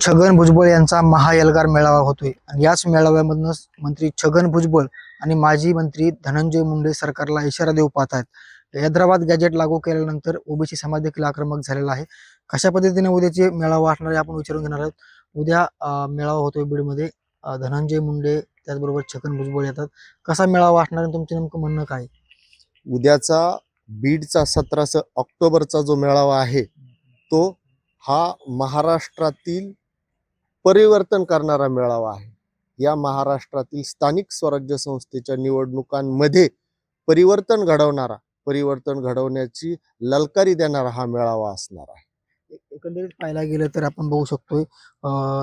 छगन भुजबळ यांचा महाएल्गार मेळावा होतोय. आणि याच मेळाव्यामधनं मंत्री छगन भुजबळ आणि माजी मंत्री धनंजय मुंडे सरकारला इशारा देऊ पाहत आहेत हैदराबाद गॅजेट लागू केल्यानंतर ओबीसी समाज देखील आक्रमक झालेला आहे. कशा पद्धतीने उद्याचे मेळावा असणार आहे आपण विचारून घेणार आहोत. उद्या मेळावा होतोय बीडमध्ये. धनंजय मुंडे त्याचबरोबर छगन भुजबळ येतात. कसा मेळावा असणार आणि तुमचं नेमकं म्हणणं काय उद्याचा बीडचा सतराशे ऑक्टोबरचा जो मेळावा आहे तो हा महाराष्ट्रातील परिवर्तन करणारा मेळावा आहे. या महाराष्ट्रातील स्थानिक स्वराज्य संस्थेच्या निवडणुकांमध्ये परिवर्तन घडवणारा परिवर्तन घडवण्याची ललकारी देणारा हा मेळावा असणार आहे. एकंदरीत पाहायला गेलं तर आपण बघू शकतोय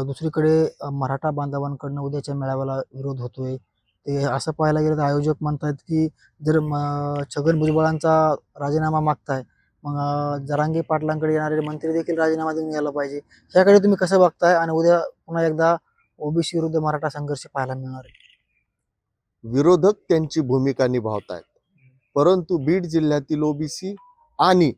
दुसरीकडे मराठा बांधवांकडनं उद्याच्या मेळाव्याला विरोध होतोय. ते असं पाहायला गेलं तर आयोजक म्हणतात की जर म- छगन भुजबळांचा राजीनामा मागताय मग जरांगे पाटलांकडे येणारे मंत्री देखील राजीनामा देऊन यायला पाहिजे. ह्याकडे तुम्ही कसं बघताय? आणि उद्या पुन्हा एकदा ओबीसी विरुद्ध मराठा संघर्ष पाहायला मिळणार आहे. विरोधक त्यांची भूमिका निभावत आहेत परंतु बीड जिल्ह्यातील ओबीसी आणि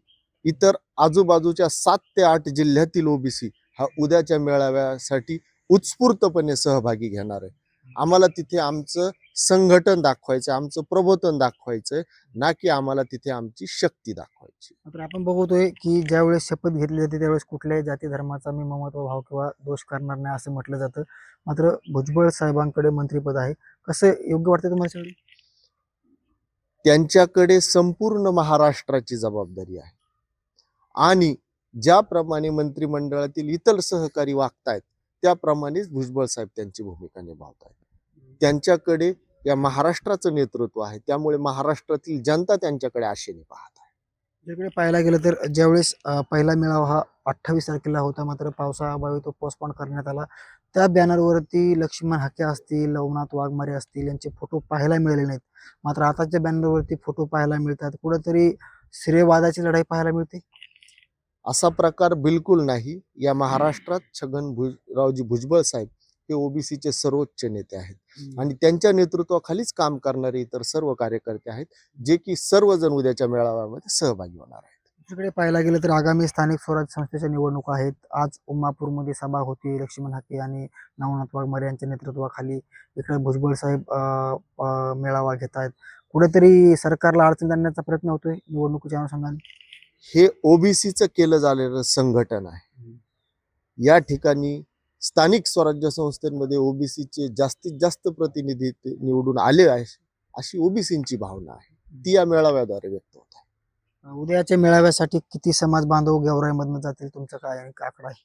इतर आजूबाजूच्या सात ते आठ जिल्ह्यातील ओबीसी हा उद्याच्या मेळाव्यासाठी उत्स्फूर्तपणे सहभागी घेणार आहे. आम्हाला तिथे आमचं संघटन दाखवायचं आमचं प्रबोधन दाखवायचंय ना की आम्हाला तिथे आमची शक्ती दाखवायची. मात्र आपण बघतोय की ज्यावेळेस शपथ घेतली जाते त्यावेळेस कुठल्याही जाती धर्माचा मी ममत्व भाव किंवा दोष करणार नाही असं म्हटलं जातं. मात्र भुजबळ साहेबांकडे मंत्रीपद आहे. कसं योग्य वाटतं तुम्हाला त्यांच्याकडे संपूर्ण महाराष्ट्राची जबाबदारी आहे. आणि ज्याप्रमाणे मंत्रिमंडळातील इतर सहकारी वागतायत त्याप्रमाणेच भुजबळ साहेब त्यांची भूमिका निभावत आहेत त्यांच्याकडे या महाराष्ट्राचं नेतृत्व आहे. त्यामुळे महाराष्ट्रातील जनता त्यांच्याकडे आशेने पाहत आहे. इकडे पाहायला गेलं तर ज्यावेळेस पहिला मेळावा हा अठ्ठावीस तारखेला होता मात्र पावसाअभावी तो पोस्टपोन करण्यात आला. त्या बॅनरवरती लक्ष्मण हाके असतील लवनाथ वाघमारे असतील यांचे फोटो पाहायला मिळाले नाहीत. मात्र आताच्या बॅनरवरती फोटो पाहायला मिळतात. कुठेतरी श्रेयवादाची लढाई पाहायला मिळते? असा प्रकार बिलकुल नाही. या महाराष्ट्रात छगन भुजरावजी भुजबळ साहेब हे ओबीसीचे सर्वोच्च नेते आहेत. आणि त्यांच्या नेतृत्वाखालीच काम करणारे इतर सर्व कार्यकर्ते आहेत जे की सर्वजण उद्याच्या मेळाव्यामध्ये सहभागी होणार आहेत. दुसरीकडे पाहायला गेलं तर आगामी स्थानिक स्वराज्य संस्थेच्या निवडणुका आहेत. आज उमापूरमध्ये सभा होती लक्ष्मण हाके आणि नवनाथ वाघमारे यांच्या नेतृत्वाखाली इकडे भुजबळ साहेब मेळावा घेत आहेत कुठेतरी सरकारला अडचण आणण्याचा प्रयत्न होतोय निवडणुकीच्या अनुषंगाने? हे ओबीसीचं केलं झालेलं संघटन आहे. या ठिकाणी स्थानिक स्वराज्य संस्थांमध्ये ओबीसीचे जास्तीत जास्त प्रतिनिधी निवडून आले आहे अशी ओबीसींची भावना आहे. ती या मेळाव्याद्वारे व्यक्त होत आहे. उद्याच्या मेळाव्यासाठी किती समाज बांधव गेवराईमधनं जातील? तुमचं काय आकडा आहे?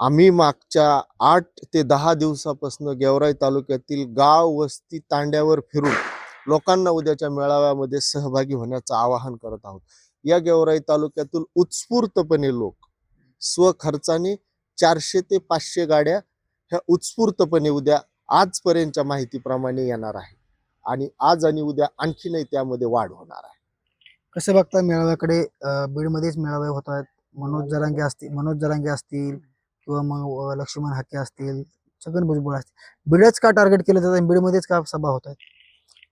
आम्ही मागच्या आठ ते दहा दिवसापासून गेवराई तालुक्यातील गाव वस्ती तांड्यावर फिरून लोकांना उद्याच्या मेळाव्यामध्ये सहभागी होण्याचं आवाहन करत आहोत. या गेवराई तालुक्यातील उत्स्फूर्तपणे लोक स्वखर्चाने चारशे ते पाचशे गाड्या ह्या उत्स्फूर्तपणे उद्या आजपर्यंतच्या माहितीप्रमाणे येणार आहे. आणि आज आणि उद्या आणखीनही त्यामध्ये वाढ होणार आहे. कसं बघता मेळाव्याकडे बीडमध्येच मेळावे होत आहेत. मनोज जरांगे असतील मनोज जरांगे असतील किंवा मग लक्ष्मण हाके असतील छगन भुजबळ असतील. बीडच का टार्गेट केलं जातं आणि बीडमध्येच का सभा होत आहेत?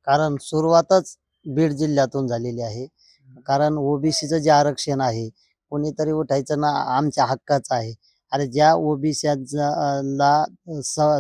कारण सुरुवातच बीड जिल्ह्यातून झालेली आहे. कारण ओबीसीचं जे आरक्षण आहे कोणीतरी उठायचं ना आमच्या हक्काचं आहे. अरे ज्या ओबीसीला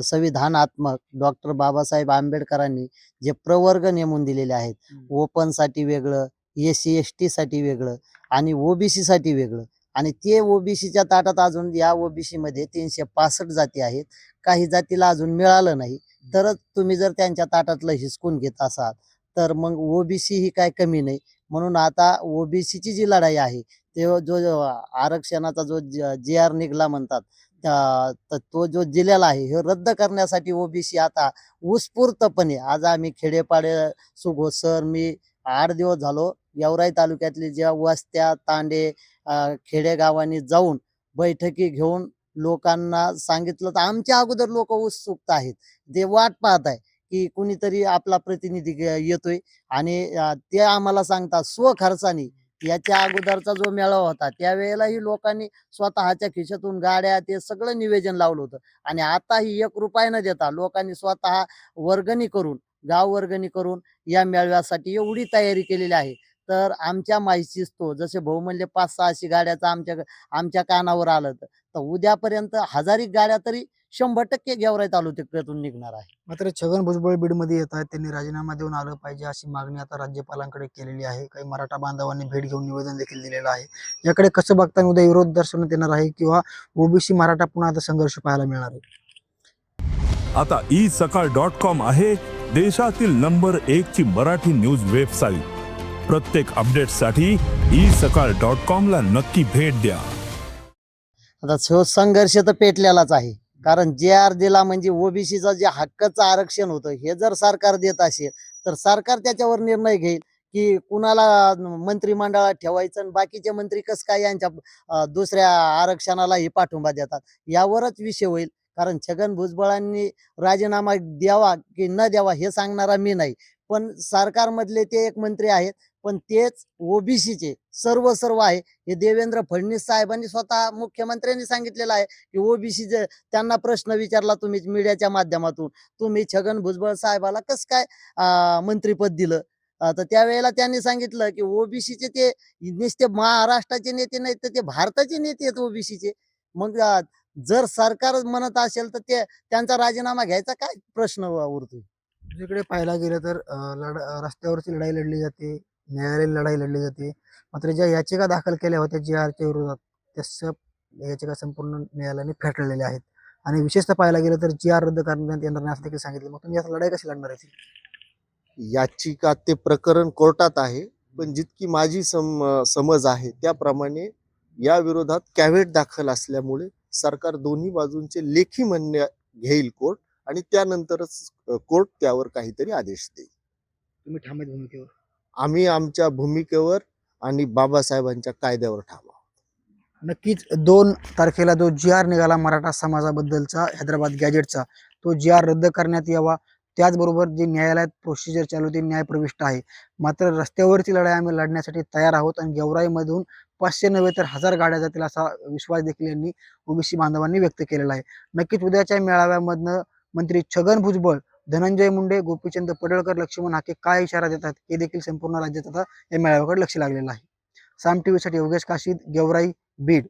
संविधानात्मक डॉक्टर बाबासाहेब आंबेडकरांनी जे प्रवर्ग नेमून दिलेले आहेत ओपनसाठी वेगळं एस सी एस टी साठी वेगळं आणि ओबीसी साठी वेगळं आणि ते ओबीसीच्या ताटात अजून या ओबीसी मध्ये तीनशे पासष्ट जाती आहेत. काही जातीला अजून मिळालं नाही. तरच तुम्ही जर त्यांच्या ताटातलं हिसकून घेत असाल तर मग ओबीसी ही काय कमी नाही. म्हणून आता ओबीसीची जी लढाई आहे ते जो आरक्षणाचा जो जे आर निघला म्हणतात तर तो जो जिल्ह्याला आहे हे रद्द करण्यासाठी ओबीसी आता उत्स्फूर्तपणे आज आम्ही खेडेपाडे सुगो सर मी आठ दिवस झालो गेवराई तालुक्यातले ज्या वस्त्या तांडे खेडेगावांनी जाऊन बैठकी घेऊन लोकांना सांगितलं तर आमच्या अगोदर लोक उत्सुकता आहेत ते वाट पाहत आहे की कुणीतरी आपला प्रतिनिधी येतोय आणि ते आम्हाला सांगतात स्वखर्चाने याच्या अगोदरचा जो मेळावा होता त्यावेळेलाही लोकांनी स्वतःच्या खिशातून गाड्या ते सगळं निवेदन लावलं होतं. आणि आताही एक रुपया न देता लोकांनी स्वतः वर्गणी करून गाव वर्गणी करून या मेळव्यासाठी एवढी तयारी केलेली आहे. तर आमच्या माहितीच तो जसे भाऊ म्हणले पाच सहाशे गाड्याचं आमच्या आमच्या कानावर आलं तर तर उद्यापर्यंत हजारी गाड्या तरी शंभर टक्के गेवराई तालुक्यातून निघणार आहे. मात्र छगन भुजबळ बीडमध्ये येत आहेत. त्यांनी राजीनामा देऊन आलं पाहिजे अशी मागणी आता राज्यपालांकडे केलेली आहे. काही मराठा बांधवांनी भेट घेऊन निवेदन देखील दिलेलं आहे. याकडे कसं बघता उद्या विरोध दर्शवण्यात येणार आहे किंवा ओबीसी मराठा पुन्हा आता संघर्ष पाहायला मिळणार आहे? आता ई सकाळ डॉट कॉम आहे देशातील नंबर एक ची मराठी न्यूज वेबसाईट. प्रत्येक अपडेटसाठी ई सकाळ डॉट कॉम ला नक्की भेट द्या. आता संघर्ष तर पेटलेलाच आहे. कारण जे आर दिला म्हणजे ओबीसीचं जे हक्काचं आरक्षण होतं हे जर सरकार देत असेल तर सरकार त्याच्यावर निर्णय घेईल की कुणाला मंत्रिमंडळात ठेवायचं आणि बाकीचे मंत्री कसं काय यांच्या दुसऱ्या दुसऱ्या आरक्षणालाही पाठिंबा देतात. यावरच विषय होईल. कारण छगन भुजबळांनी राजीनामा द्यावा की न द्यावा हे सांगणारा मी नाही. पण सरकारमधले ते एक मंत्री आहेत पण तेच ओबीसीचे सर्व सर्व आहे. हे देवेंद्र फडणवीस साहेबांनी स्वतः मुख्यमंत्र्यांनी सांगितलेलं आहे की ओबीसी त्यांना प्रश्न विचारला तुम्ही मीडियाच्या माध्यमातून. तुम्ही छगन भुजबळ साहेबाला कसं काय मंत्रीपद दिलं? तर त्यावेळेला त्यांनी सांगितलं की ओबीसीचे ते नुसते महाराष्ट्राचे नेते नाहीत तर ते भारताचे नेते आहेत ओबीसीचे. मग जर सरकार म्हणत असेल तर ते त्यांचा राजीनामा घ्यायचा काय प्रश्न उरतोय? दुसरीकडे पाहायला गेलं तर लढ रस्त्यावरची लढाई लढली जाते न्यायालयीन लढाई लढली जाते. मात्र ज्या याचिका दाखल केल्या होत्या जी आरच्या विरोधात त्या सब याचिका संपूर्ण न्यायालयाने फेटाळलेल्या आहेत. आणि विशेषतः पाहायला गेलं तर जी आर रद्द करण्यात येणार नाही असं देखील सांगितलं. मग तुम्ही आता लढाई कशी लढणार आहे? याचिका ते प्रकरण कोर्टात आहे पण जितकी माझी सम समज आहे त्याप्रमाणे या विरोधात कॅव्हेट दाखल असल्यामुळे सरकार दोन्ही बाजूंचे लेखी म्हणणे घेईल कोर्ट. आणि त्यानंतरच कोर्ट त्यावर काहीतरी आदेश देईल. तुम्ही ठाम आहेत भूमिकेवर? आम्ही आमच्या भूमिकेवर आणि बाबासाहेबांच्या कायद्यावर ठाम आहोत. नक्कीच दोन तारखेला जो जी आर निघाला मराठा समाजाबद्दलचा हैदराबाद गॅजेटचा तो जी आर रद्द करण्यात यावा. त्याचबरोबर जे न्यायालयात प्रोसिजर चालू आहे, ते न्यायप्रविष्ट आहे. मात्र रस्त्यावरची लढाई आम्ही लढण्यासाठी तयार आहोत आणि गेवराईमधून पाचशे नव्हे तर हजार गाड्या जातील असा विश्वास देखील यांनी ओबीसी बांधवांनी व्यक्त केलेला आहे. नक्कीच उद्याच्या मेळाव्यामधनं मंत्री छगन भुजबळ धनंजय मुंडे गोपीचंद पडळकर लक्ष्मण हाके काय इशारा देतात हे देखील संपूर्ण राज्यात आता या मेळाव्याकडे लक्ष लागलेलं आहे. साम टीव्हीसाठी योगेश काशीद गेवराई बीड.